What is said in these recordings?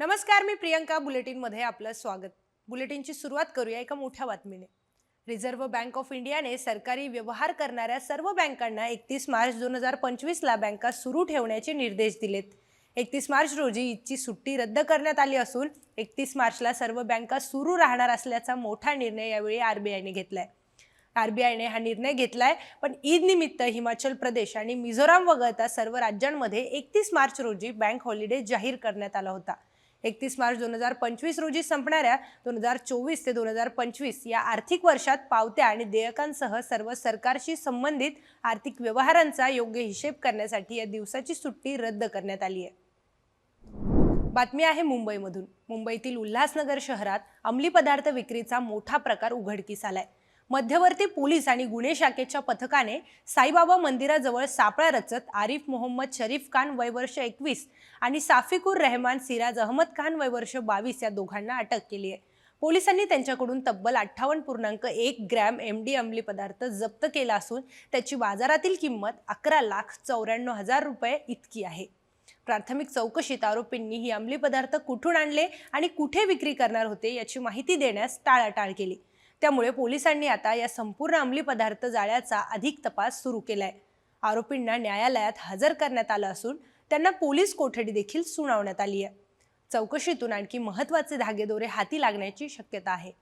नमस्कार मी प्रियंका बुलेटिनमध्ये आपलं स्वागत. बुलेटिनची सुरुवात करूया एका मोठ्या बातमीने. रिझर्व्ह बँक ऑफ इंडियाने सरकारी व्यवहार करणाऱ्या सर्व बँकांना एकतीस मार्च दोन हजार पंचवीसला बँका सुरू ठेवण्याचे निर्देश दिलेत. एकतीस मार्च रोजी ईदची सुट्टी रद्द करण्यात आली असून एकतीस मार्चला सर्व बँका सुरू राहणार असल्याचा मोठा निर्णय यावेळी आरबीआयने घेतलाय. आरबीआयने हा निर्णय घेतलाय पण ईद निमित्त हिमाचल प्रदेश आणि मिझोराम वगळता सर्व राज्यांमध्ये एकतीस मार्च रोजी बँक हॉलिडे जाहीर करण्यात आला होता. एकतीस मार्च दोन हजार पंचवीस रोजी संपणाऱ्या दोन हजार चोवीस ते दोन हजार पंचवीस या आर्थिक वर्षात पावत्या आणि देयकांसह सर्व सरकारशी संबंधित आर्थिक व्यवहारांचा योग्य हिशेब करण्यासाठी या दिवसाची सुट्टी रद्द करण्यात आली आहे. बातमी आहे मुंबईमधून. मुंबईतील उल्हासनगर शहरात अंमली पदार्थ विक्रीचा मोठा प्रकार उघडकीस आलाय. मध्यवर्ती पोलीस आणि गुन्हे शाखेच्या पथकाने साईबाबा मंदिराजवळ सापळा रचत आरिफ मोहम्मद शरीफ खान वयवर्ष एकवीस आणि साफिकुर रहमान सिराज अहमद खान वयवर्ष बावीस या दोघांना अटक केली आहे. पोलिसांनी त्यांच्याकडून तब्बल अठ्ठावन्न पूर्णांक एक ग्रॅम एम डी अंमली पदार्थ जप्त केला असून त्याची बाजारातील किंमत अकरा लाख चौऱ्याण्णव हजार रुपये इतकी आहे. प्राथमिक चौकशीत आरोपींनी ही अंमली पदार्थ कुठून आणले आणि कुठे विक्री करणार होते याची माहिती देण्यास टाळाटाळ केली. त्यामुळे पोलिसांनी आता या संपूर्ण अंमली पदार्थ जाळ्याचा अधिक तपास सुरू केलाय. आरोपींना न्यायालयात हजर करण्यात आलं असून त्यांना पोलीस कोठडी देखील सुनावण्यात आली आहे. चौकशीतून आणखी महत्त्वाचे धागेदोरे हाती लागण्याची शक्यता आहे.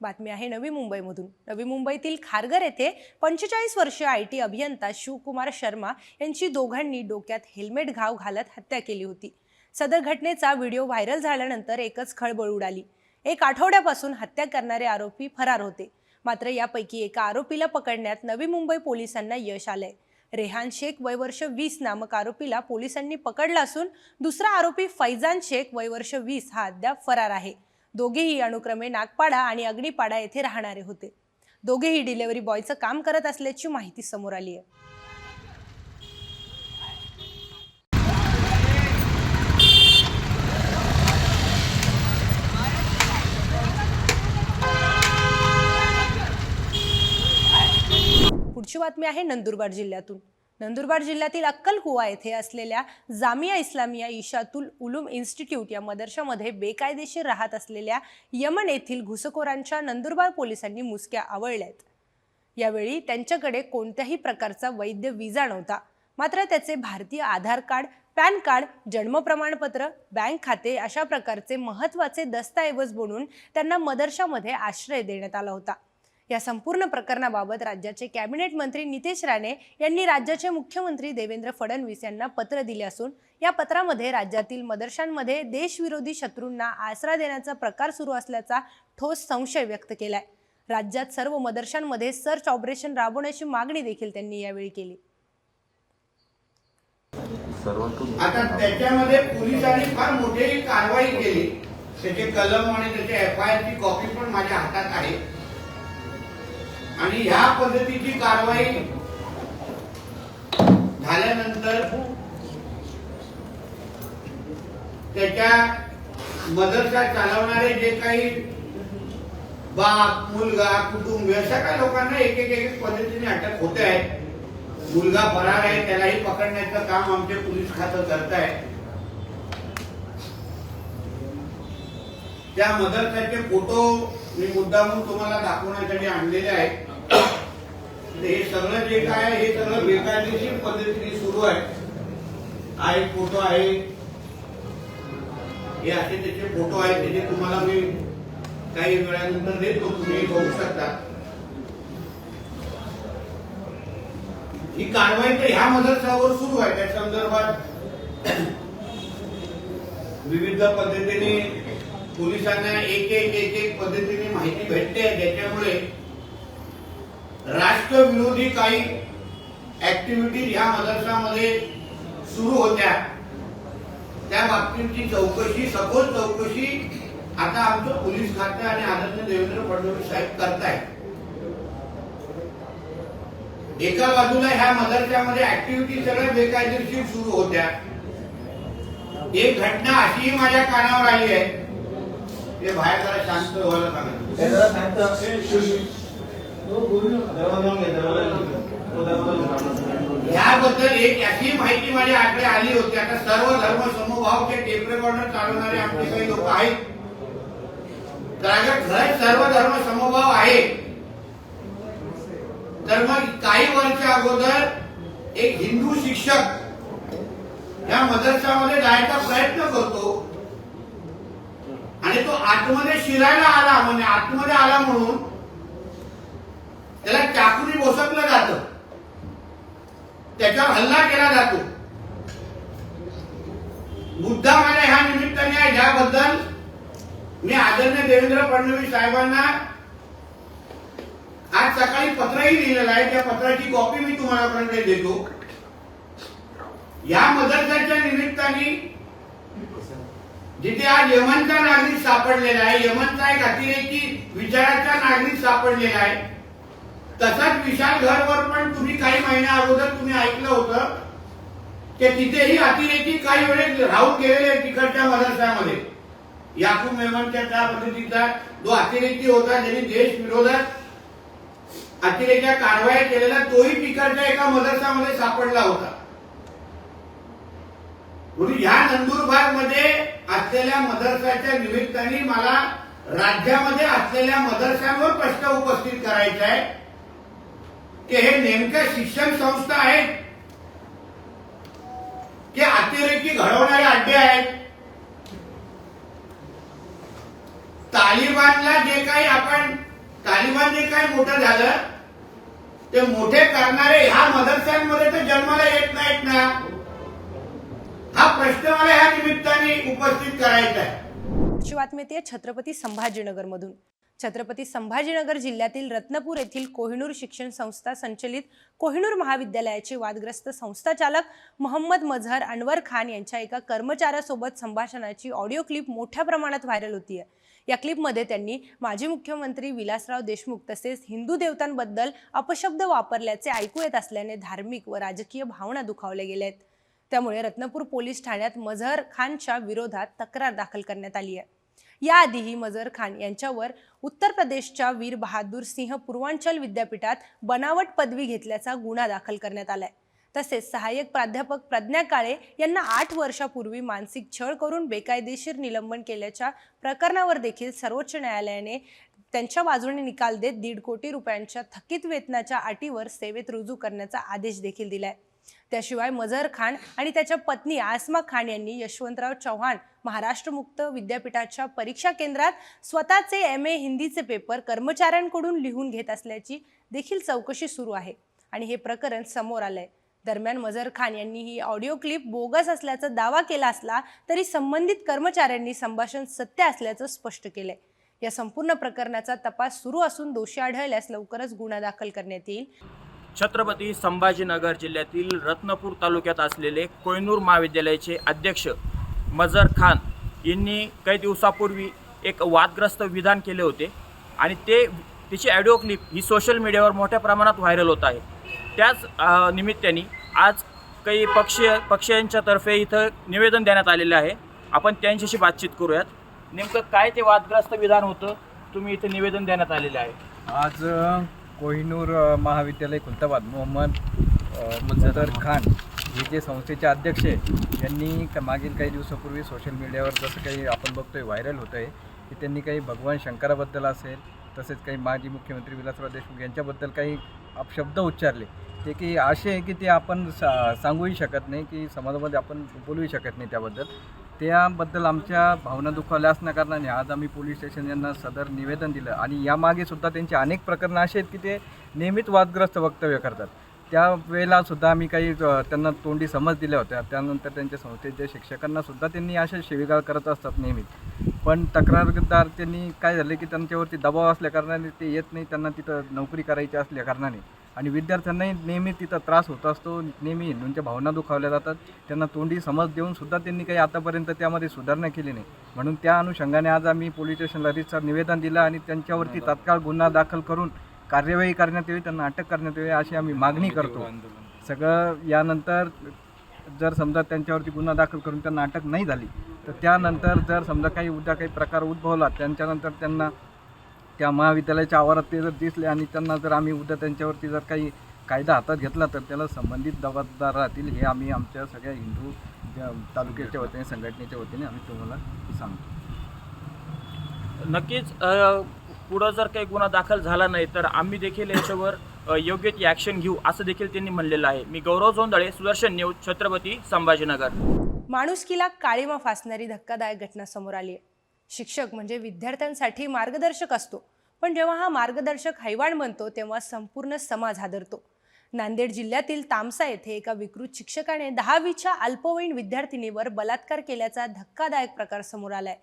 बातमी आहे नवी मुंबईमधून. नवी मुंबईतील खारघर येथे पंचेचाळीस वर्षीय आय टी अभियंता शिवकुमार शर्मा यांची दोघांनी डोक्यात हेल्मेट घाव घालत हत्या केली होती. सदर घटनेचा व्हिडिओ व्हायरल झाल्यानंतर एकच खळबळ उडाली. एक आठवड्यापासून हत्या करणारे आरोपी फरार होते. मात्र यापैकी एका आरोपीला पकडण्यात नवी मुंबई पोलिसांना यश आलंय. रेहान शेख वयवर्ष वीस नामक आरोपीला पोलिसांनी पकडला असून दुसरा आरोपी फैजान शेख वयवर्ष वीस हा अद्याप फरार आहे. दोघेही अनुक्रमे नागपाडा आणि अग्निपाडा येथे राहणारे होते. दोघेही डिलेव्हरी बॉयचं काम करत असल्याची माहिती समोर आली आहे. पुढची बातमी आहे नंदुरबार जिल्ह्यातून. नंदुरबार जिल्ह्यातील अक्कलकुवा येथे असलेल्या जामिया इस्लामिया इशातुल उलूम इन्स्टिट्यूट या मदरशामध्ये बेकायदेशीर राहत असलेल्या यमन येथील घुसखोरांच्या नंदुरबार पोलिसांनी मुसक्या आवळल्यात. यावेळी त्यांच्याकडे कोणत्याही प्रकारचा वैध विजा नव्हता. मात्र त्याचे भारतीय आधार कार्ड पॅन कार्ड जन्म प्रमाणपत्र बँक खाते अशा प्रकारचे महत्त्वाचे दस्तऐवज बनवून त्यांना मदरशामध्ये आश्रय देण्यात आला होता. या संपूर्ण प्रकरणाबाबत राज्याचे कॅबिनेट मंत्री नितेश राणे यांनी राज्याचे मुख्यमंत्री देवेंद्र फडणवीस यांना पत्र दिले असून या पत्रामध्ये राज्यातील मदरशांमध्ये देशविरोधी शत्रूंना आसरा देण्याचा प्रकार सुरू असल्याचा ठोस संशय व्यक्त केलाय. राज्यात सर्व मदरशांमध्ये सर्च ऑपरेशन राबवण्याची मागणी देखील त्यांनी यावेळी केली. आता त्याच्यामध्ये पोलिसांनी फार मोठी कारवाई केली. त्याचे कलम आणि त्याच्या एफ आय ची कॉपी पण माझ्या हातात आहे. आणि ह्या पद्धतीची कारवाई झाल्यानंतर त्याच्या मदरसा चालवणारे जे काही बाप मुलगा कुटुंब अशा काही लोकांना एक एक एक पद्धतीने अटक होते आहे मुलगा फरार आहे त्यालाही पकडण्याचं काम आमचे पोलीस खातं करत आहे त्या मदरसाचे फोटो मी मुद्दामून तुम्हाला दाखवण्यासाठी आणलेले आहेत. हे सगळं जे काय हे सगळं बेकायदेशीर पद्धतीने सुरू आहे. हा एक फोटो आहे. हे असे त्याचे फोटो आहेत त्याचे तुम्हाला मी काही वेळानंतर देतो तुम्ही बघू शकता. ही कारवाई तर ह्या मदरसावर सुरू आहे त्या संदर्भात विविध पद्धतीने पोलिसांना एक एक एक एक पद्धतीने माहिती भेटते ज्याच्यामुळे राष्ट्रविरोधी काही ऍक्टिव्हिटी ह्या मदरसामध्ये सुरू होत्या. त्या बाबतीची चौकशी सखोल चौकशी आता आमचं पोलीस खातं आणि आदरणीय देवेंद्र फडणवीस साहेब करतायत. एका बाजूला ह्या मदरशामध्ये ऍक्टिव्हिटी सगळ्या बेकायदेशीर सुरू होत्या. एक घटना अशीही माझ्या कानावर आली आहे. ते बाहेर जरा शांत व्हायला सांगितलं याबद्दल एक अशी माहिती माझ्याकडे आली होती. आता सर्व धर्म समभावचे टेप रेकॉर्डर चालवणारे आमचे काही लोक आहेत. तर अगर सर्व धर्म समभाव आहे. तर मग काही वर्ष अगोदर एक हिंदू शिक्षक या मदरसामध्ये जायचा प्रयत्न करतो. आणि तो आतमध्ये शिरायला आला म्हणजे आतमध्ये आला म्हणून त्याला चाकूने बोसकलं जातं. त्याच्यावर हल्ला केला जातो. बुद्धामाने ह्या निमित्ताने आहे ज्याबद्दल मी आदरणीय देवेंद्र फडणवीस साहेबांना आज सकाळी पत्रही लिहिलेलं आहे. त्या पत्राची कॉपी मी तुम्हाला देतो. या मदरसाच्या निमित्ताने जिथे आज यमनचा नागरिक सापडलेला आहे यमनचा एक अतिरेकी विचाराचा नागरिक सापडलेला आहे तसाच विशाल घरवर पण तुम्ही काही महिन्या अगोदर तुम्ही ऐकलं होतं की तिथेही अतिरेकी काही वेळेस राहून गेलेले तिकडच्या मदरसामध्ये याकूब मेमनच्या त्या पद्धतीचा जो अतिरेकी होता ज्यांनी देश विरोधात अतिरेक्या कारवाया केलेला तोही तिकडच्या एका मदरसामध्ये सापडला होता. म्हणून ह्या नंदुरबारमध्ये असलेल्या मदरसाच्या निमित्ताने मला राज्यामध्ये असलेल्या मदरसांवर प्रश्न उपस्थित करायचा आहे की हे नेमक्या शिक्षण संस्था आहेत? की अतिरेकी घडवणारे अड्डे आहेत? तालिबानला जे काही आपण तालिबान जे काही मोठं झालं ते मोठे करणारे ह्या मदरसांमध्ये तर जन्माला येत नाहीत ना. हा प्रश्न मला ह्या निमित्ताने उपस्थित करायचा आहे. छत्रपती संभाजीनगर मधून छत्रपती संभाजीनगर जिल्ह्यातील रत्नपूर येथील कोहिनूर शिक्षण संस्था संचलित कोहिनूर महाविद्यालयाचे वादग्रस्त संस्थाचालक मोहम्मद मझहर अनवर खान यांच्या एका कर्मचाऱ्यासोबत संभाषणाची ऑडिओ क्लिप मोठ्या प्रमाणात व्हायरल होती आहे या क्लिपमध्ये त्यांनी माजी मुख्यमंत्री विलासराव देशमुख तसेच हिंदू देवतांबद्दल अपशब्द वापरल्याचे ऐकू येत असल्याने धार्मिक व राजकीय भावना दुखावल्या गेल्या आहेत त्यामुळे रत्नपूर पोलीस ठाण्यात मझहर खानच्या विरोधात तक्रार दाखल करण्यात आली आहे याआधीही मजर खान यांच्यावर उत्तर प्रदेशच्या वीर बहादूर सिंह पूर्वांचल विद्यापीठात बनावट पदवी घेतल्याचा गुन्हा दाखल करण्यात आलाय. तसेच सहाय्यक प्राध्यापक प्रज्ञा काळे यांना आठ वर्षापूर्वी मानसिक छळ करून बेकायदेशीर निलंबन केल्याच्या प्रकरणावर देखील सर्वोच्च न्यायालयाने त्यांच्या बाजूने निकाल देत दीड कोटी रुपयांच्या थकीत वेतनाच्या अटीवर सेवेत रुजू करण्याचा आदेश देखील दिलाय. त्याशिवाय मझहर खान आणि त्याच्या पत्नी आसमा खान यांनी यशवंतराव चव्हाण महाराष्ट्र मुक्त विद्यापीठाच्या परीक्षा केंद्रात स्वतःचे एम ए हिंदीचे पेपर कर्मचाऱ्यांकडून लिहून घेत असल्याची देखील चौकशी सुरू आहे. आणि हे प्रकरण समोर आलंय. दरम्यान मझहर खान यांनी ही ऑडिओ क्लिप बोगस असल्याचा दावा केला असला तरी संबंधित कर्मचाऱ्यांनी संभाषण सत्य असल्याचं स्पष्ट केलंय. या संपूर्ण प्रकरणाचा तपास सुरू असून दोषी आढळल्यास लवकरच गुन्हा दाखल करण्यात येईल. छत्रपती संभाजीनगर जिल्ह्यातील रत्नपूर तालुक्यात असलेले कोयनूर महाविद्यालयाचे अध्यक्ष मजर खान यांनी काही दिवसापूर्वी एक वादग्रस्त विधान केले होते आणि ते तिची ॲडिओ क्लिप ही सोशल मीडियावर मोठ्या प्रमाणात व्हायरल होत आहे. त्याच निमित्ताने आज काही पक्षीय पक्षीयांच्यातर्फे इथं निवेदन देण्यात आलेलं आहे. आपण त्यांच्याशी बातचीत करूयात. नेमकं काय ते वादग्रस्त विधान होतं तुम्ही इथं निवेदन देण्यात आलेलं आहे? आज कोहिनूर महाविद्यालय खुलताबाद मोहम्मद मुजद्दर खान हे जे संस्थेचे अध्यक्ष आहे यांनी क- मागील काही दिवसापूर्वी सोशल मीडियावर जसं काही आपण बघतोय व्हायरल होतं आहे की त्यांनी काही भगवान शंकराबद्दल असेल तसेच काही माजी मुख्यमंत्री विलासराव देशमुख यांच्याबद्दल काही अपशब्द उच्चारले. ते की असे आहे की ते आपण सा सांगूही शकत नाही की समाजामध्ये आपण बोलूही शकत नाही त्याबद्दल. त्याबद्दल आमच्या भावना दुखावल्या असण्याकारणाने आज आम्ही पोलीस स्टेशन यांना सदर निवेदन दिलं. आणि यामागे सुद्धा त्यांची अनेक प्रकरणं असे आहेत की ते नेहमीच वादग्रस्त वक्तव्य करतात. त्यावेळेला सुद्धा आम्ही काही त्यांना तोंडी समज दिल्या होत्या. त्यानंतर त्यांच्या संस्थेच्या शिक्षकांना सुद्धा त्यांनी अशा शिवीगाळ करत असतात नेहमीच पण तक्रारदार त्यांनी काय झालं की त्यांच्यावरती दबाव असल्या कारणाने ते येत नाही त्यांना तिथं नोकरी करायची असल्या कारणाने. आणि विद्यार्थ्यांनाही नेहमी तिथं त्रास होत असतो नेहमी हिंदूंच्या भावना दुखावल्या जातात. त्यांना तोंडी समज देऊन सुद्धा त्यांनी काही आतापर्यंत त्यामध्ये सुधारणा केली नाही. म्हणून त्या अनुषंगाने आज आम्ही पोलीस स्टेशनला रितसर निवेदन दिलं आणि त्यांच्यावरती तात्काळ गुन्हा दाखल करून कार्यवाही करण्यात यावी त्यांना अटक करण्यात यावी अशी आम्ही मागणी करतो. सगळं यानंतर जर समजा त्यांच्यावरती गुन्हा दाखल करून त्यांना अटक नाही झाली तर त्यानंतर जर समजा काही उद्या काही प्रकार उद्भवला त्यांच्यानंतर त्यांना त्या महाविद्यालयाच्या आवारात ते जर दिसले आणि त्यांना जर आम्ही उद्या त्यांच्यावरती जर काही कायदा हातात घेतला तर त्याला संबंधित जबाबदार राहतील हे आम्ही आमच्या सगळ्या हिंदू तालुक्याच्या वतीने संघटनेच्या वतीने आम्ही तुम्हाला सांगतो. नक्कीच पुढं जर काही गुन्हा दाखल झाला नाही तर आम्ही देखील याच्यावर योग्य ती ॲक्शन घेऊ असं देखील त्यांनी म्हणलेलं आहे. मी गौरव जोंदळे सुदर्शन न्यूज छत्रपती संभाजीनगर. माणुसकीला काळीमा फासणारी धक्कादायक घटना समोर आली आहे. शिक्षक म्हणजे विद्यार्थ्यांसाठी मार्गदर्शक असतो पण जेव्हा हा मार्गदर्शक हैवाण बनतो तेव्हा संपूर्ण समाज हादरतो. नांदेड जिल्ह्यातील तामसा येथे एका विकृत शिक्षकाने दहावीच्या अल्पवयीन विद्यार्थिनीवर बलात्कार केल्याचा धक्कादायक प्रकार समोर आलाय.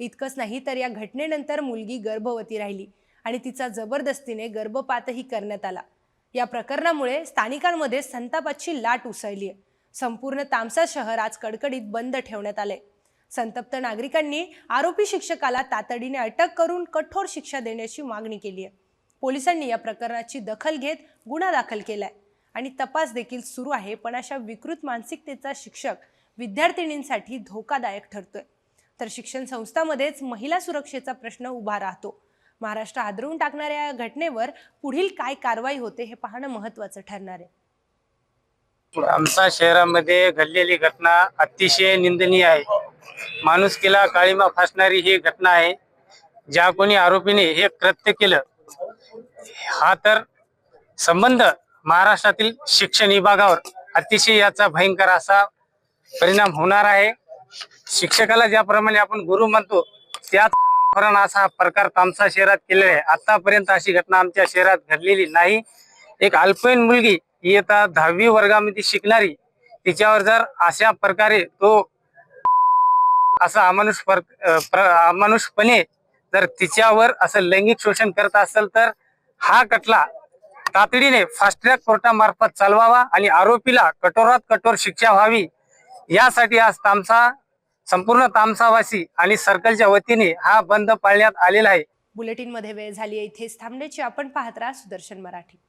इतकंच नाही तर या घटनेनंतर मुलगी गर्भवती राहिली आणि तिचा जबरदस्तीने गर्भपातही करण्यात आला. या प्रकरणामुळे स्थानिकांमध्ये संतापाची लाट उसळली आहे. संपूर्ण तामसा शहर आज कडकडीत बंद ठेवण्यात आले संतप्त नागरिकांनी आरोपी शिक्षकाला तातडीने अटक करून कठोर शिक्षा देण्याची मागणी केली आहे. पोलिसांनी या प्रकरणाची दखल घेत गुन्हा दाखल केलाय आणि तपास देखील सुरू आहे पण अशा विकृत मानसिकतेचा शिक्षक विद्यार्थिनींसाठी धोकादायक ठरतोय. तर शिक्षण संस्थांमध्येच महिला सुरक्षेचा प्रश्न उभा राहतो. महाराष्ट्र हादरवून टाकणाऱ्या या घटनेवर पुढील काय कारवाई होते हे पाहणं महत्त्वाचं ठरणार आहे. आमच्या शहरामध्ये घडलेली घटना अतिशय निंदनीय आहे. माणुसकीला काळीमा फासणारी ही घटना आहे. ज्या कोणी आरोपीने हे कृत्य केलं हा तर संबंध महाराष्ट्रातील शिक्षण विभागावर अतिशय याचा भयंकर असा परिणाम होणार आहे. शिक्षकाला ज्याप्रमाणे आपण गुरु म्हणतो त्याच फरण असा प्रकार तामसा शहरात केलेला आहे. आतापर्यंत अशी घटना आमच्या शहरात घडलेली नाही. एक अल्पवयीन मुलगी इयत्ता दहावी वर्गामध्ये शिकणारी तिच्यावर जर अशा प्रकारे तो असा अमानुष अमानुषपणे जर तिच्यावर असं लैंगिक शोषण करत असेल तर हा खटला तातडीने फास्ट ट्रॅक कोर्टामार्फत चालवावा आणि आरोपीला कठोरात कठोर शिक्षा व्हावी. यासाठी आज तामसा संपूर्ण तामसावासी आणि सर्कलच्या वतीने हा बंद पाळण्यात आलेला आहे. बुलेटिनमध्ये वेळ झाली इथेच थांबण्याची आपण पाहत राहा सुदर्शन मराठी.